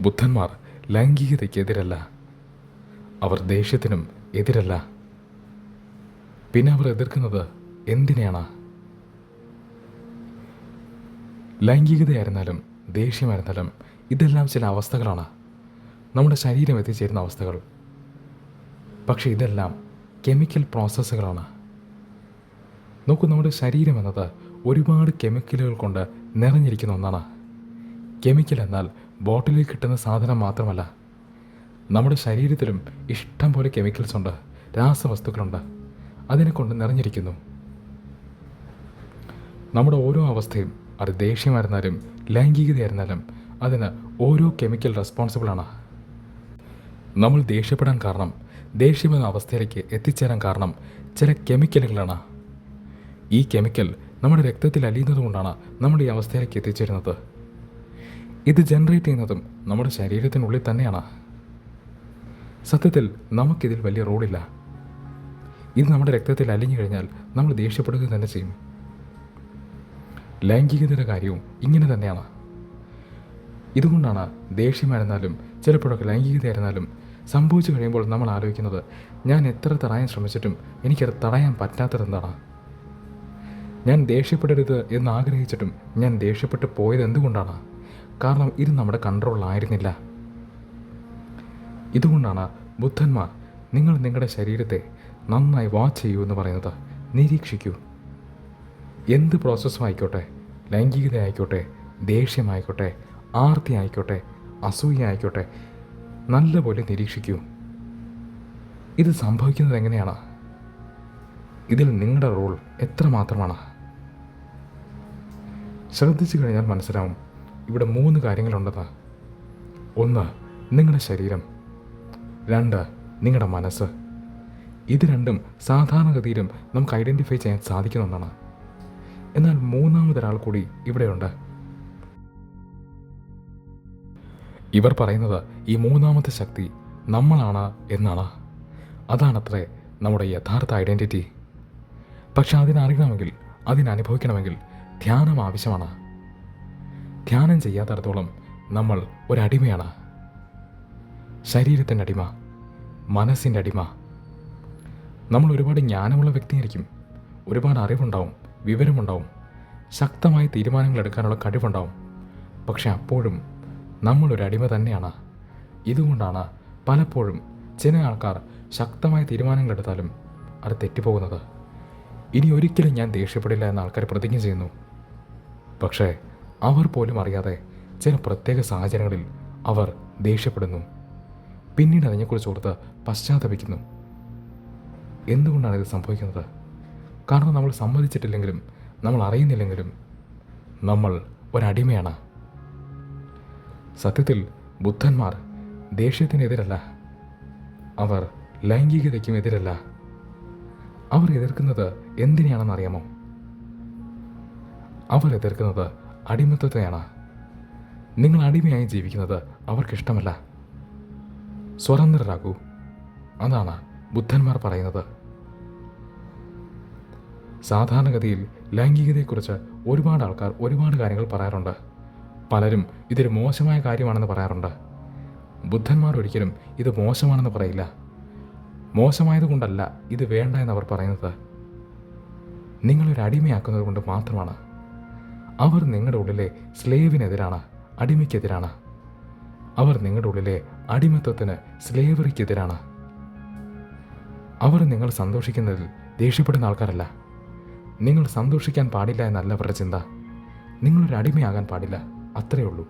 ബുദ്ധന്മാർ ലൈംഗികതയ്ക്കെതിരല്ല. അവർ ദേഷ്യത്തിനും എതിരല്ല. പിന്നെ അവർ എതിർക്കുന്നത് എന്തിനെയാണ്? ലൈംഗികതയായിരുന്നാലും ദേഷ്യമായിരുന്നാലും ഇതെല്ലാം ചില അവസ്ഥകളാണ്. നമ്മുടെ ശരീരം എത്തിച്ചേരുന്ന അവസ്ഥകൾ. പക്ഷേ ഇതെല്ലാം കെമിക്കൽ പ്രോസസ്സുകളാണ്. നോക്കൂ നമ്മുടെ ശരീരം എന്നത് ഒരുപാട് കെമിക്കലുകൾ കൊണ്ട് നിറഞ്ഞിരിക്കുന്ന ഒന്നാണ്. കെമിക്കൽ എന്നാൽ ബോട്ടിലിൽ കിട്ടുന്ന സാധനം മാത്രമല്ല നമ്മുടെ ശരീരത്തിലും ഇഷ്ടം പോലെ കെമിക്കൽസ് ഉണ്ട് രാസവസ്തുക്കളുണ്ട്. അതിനെ കൊണ്ട് നിറഞ്ഞിരിക്കുന്നു. നമ്മുടെ ഓരോ അവസ്ഥയും അത് ദേഷ്യമായിരുന്നാലും ലൈംഗികതയായിരുന്നാലും അതിന് ഓരോ കെമിക്കൽ റെസ്പോൺസിബിളാണ്. നമ്മൾ ദേഷ്യപ്പെടാൻ കാരണം ദേഷ്യമെന്ന അവസ്ഥയിലേക്ക് എത്തിച്ചേരാൻ കാരണം ചില കെമിക്കലുകളാണ്. ഈ കെമിക്കൽ നമ്മുടെ രക്തത്തിൽ അലിയുന്നത് കൊണ്ടാണ് നമ്മൾ ഈ അവസ്ഥയിലേക്ക് എത്തിച്ചേരുന്നത്. ഇത് ജനറേറ്റ് ചെയ്യുന്നതും നമ്മുടെ ശരീരത്തിനുള്ളിൽ തന്നെയാണ്. സത്യത്തിൽ നമുക്കിതിൽ വലിയ റോളില്ല ഇത് നമ്മുടെ രക്തത്തിൽ അലിഞ്ഞു കഴിഞ്ഞാൽ നമ്മൾ ദേഷ്യപ്പെടുക തന്നെ ചെയ്യും. ലൈംഗികതയുടെ കാര്യവും ഇങ്ങനെ തന്നെയാണ്. ഇതുകൊണ്ടാണ് ദേഷ്യമായിരുന്നാലും ചിലപ്പോഴൊക്കെ ലൈംഗികതയായിരുന്നാലും സംഭവിച്ചു കഴിയുമ്പോൾ നമ്മൾ ആലോചിക്കുന്നത് ഞാൻ എത്ര തടയാൻ ശ്രമിച്ചിട്ടും എനിക്കത് തടയാൻ പറ്റാത്തതെന്താണ്? ഞാൻ ദേഷ്യപ്പെടരുത് എന്ന് ആഗ്രഹിച്ചിട്ടും ഞാൻ ദേഷ്യപ്പെട്ട് പോയത് എന്തുകൊണ്ടാണ് കാരണം ഇത് നമ്മുടെ കൺട്രോളിലായിരുന്നില്ല. ഇതുകൊണ്ടാണ് ബുദ്ധന്മാർ നിങ്ങൾ നിങ്ങളുടെ ശരീരത്തെ നന്നായി വാച്ച് ചെയ്യൂ എന്ന് പറയുന്നത്. നിരീക്ഷിക്കൂ. എന്ത് പ്രോസസ്സും ആയിക്കോട്ടെ ലൈംഗികത ആയിക്കോട്ടെ ദേഷ്യമായിക്കോട്ടെ ആർത്തി ആയിക്കോട്ടെ അസൂയ ആയിക്കോട്ടെ നല്ലപോലെ നിരീക്ഷിക്കൂ. ഇത് സംഭവിക്കുന്നത് എങ്ങനെയാണ്? ഇതിൽ നിങ്ങളുടെ റോൾ എത്രമാത്രമാണ്? ശ്രദ്ധിച്ചു കഴിഞ്ഞാൽ മനസ്സിലാവും. ഇവിടെ മൂന്ന് കാര്യങ്ങളുണ്ടെന്ന്. ഒന്ന് നിങ്ങളുടെ ശരീരം. രണ്ട് നിങ്ങളുടെ മനസ്സ്. ഇത് രണ്ടും സാധാരണഗതിയിലും നമുക്ക് ഐഡന്റിഫൈ ചെയ്യാൻ സാധിക്കുന്ന ഒന്നാണ്. എന്നാൽ മൂന്നാമതൊരാൾ കൂടി ഇവിടെയുണ്ട്. ഇവർ പറയുന്നത് ഈ മൂന്നാമത്തെ ശക്തി നമ്മളാണ് എന്നാണ്. അതാണത്രേ നമ്മുടെ യഥാർത്ഥ ഐഡന്റിറ്റി പക്ഷെ അതിനറിയണമെങ്കിൽ അതിനനുഭവിക്കണമെങ്കിൽ ധ്യാനം ആവശ്യമാണ്. ധ്യാനം ചെയ്യാത്തടത്തോളം നമ്മൾ ഒരടിമയാണ്. ശരീരത്തിന്റെ അടിമ മനസ്സിന്റെ അടിമ. നമ്മൾ ഒരുപാട് ജ്ഞാനമുള്ള വ്യക്തിയായിരിക്കും. ഒരുപാട് അറിവുണ്ടാവും വിവരമുണ്ടാവും. ശക്തമായ തീരുമാനങ്ങൾ എടുക്കാനുള്ള കഴിവുണ്ടാവും. പക്ഷെ അപ്പോഴും നമ്മളൊരു അടിമ തന്നെയാണ്. ഇതുകൊണ്ടാണ് പലപ്പോഴും ചില ആൾക്കാർ ശക്തമായ തീരുമാനങ്ങൾ എടുത്താലും അത് തെറ്റിപ്പോകുന്നത്. ഇനി ഒരിക്കലും ഞാൻ ദേഷ്യപ്പെടില്ല എന്ന ആൾക്കാർ പ്രതിജ്ഞ ചെയ്യുന്നു. പക്ഷേ അവർ പോലും അറിയാതെ ചില പ്രത്യേക സാഹചര്യങ്ങളിൽ അവർ ദേഷ്യപ്പെടുന്നു. പിന്നീട് അതിനെക്കുറിച്ച് ഓർത്ത് പശ്ചാത്തപിക്കുന്നു. എന്തുകൊണ്ടാണ് ഇത് സംഭവിക്കുന്നത്? കാരണം നമ്മൾ സമ്മതിച്ചിട്ടില്ലെങ്കിലും നമ്മൾ അറിയുന്നില്ലെങ്കിലും നമ്മൾ ഒരടിമയാണ്. സത്യത്തിൽ ബുദ്ധന്മാർ ദേഷ്യത്തിനെതിരല്ല. അവർ ലൈംഗികതയ്ക്കും എതിരല്ല. അവർ എതിർക്കുന്നത് എന്തിനെയാണെന്ന് അറിയാമോ അവർ എതിർക്കുന്നത് അടിമത്തത്തെയാണ് നിങ്ങൾ അടിമയായി ജീവിക്കുന്നത് അവർക്കിഷ്ടമല്ല. സ്വതന്ത്രരാകൂ. അതാണ് ബുദ്ധന്മാർ പറയുന്നത്. സാധാരണഗതിയിൽ ലൈംഗികതയെക്കുറിച്ച് ഒരുപാട് ആൾക്കാർ ഒരുപാട് കാര്യങ്ങൾ പറയാറുണ്ട്. പലരും ഇതൊരു മോശമായ കാര്യമാണെന്ന് പറയാറുണ്ട്. ബുദ്ധന്മാർ ഒരിക്കലും ഇത് മോശമാണെന്ന് പറയില്ല. മോശമായതുകൊണ്ടല്ല ഇത് വേണ്ട എന്നവർ പറയുന്നത്. നിങ്ങളൊരു അടിമയാക്കുന്നത് കൊണ്ട് മാത്രമാണ്. അവർ നിങ്ങളുടെ ഉള്ളിലെ സ്ലേവിനെതിരാണ് അടിമയ്ക്കെതിരാണ്. അവർ നിങ്ങളുടെ ഉള്ളിലെ അടിമത്വത്തിന് സ്ലേവറിക്കെതിരാണ്. അവർ നിങ്ങൾ സന്തോഷിക്കുന്നതിൽ ദേഷ്യപ്പെടുന്ന ആൾക്കാരല്ല. നിങ്ങൾ സന്തോഷിക്കാൻ പാടില്ല എന്നല്ല അവരുടെ ചിന്ത. നിങ്ങളൊരു അടിമയാകാൻ പാടില്ല. അത്രയേ ഉള്ളൂ.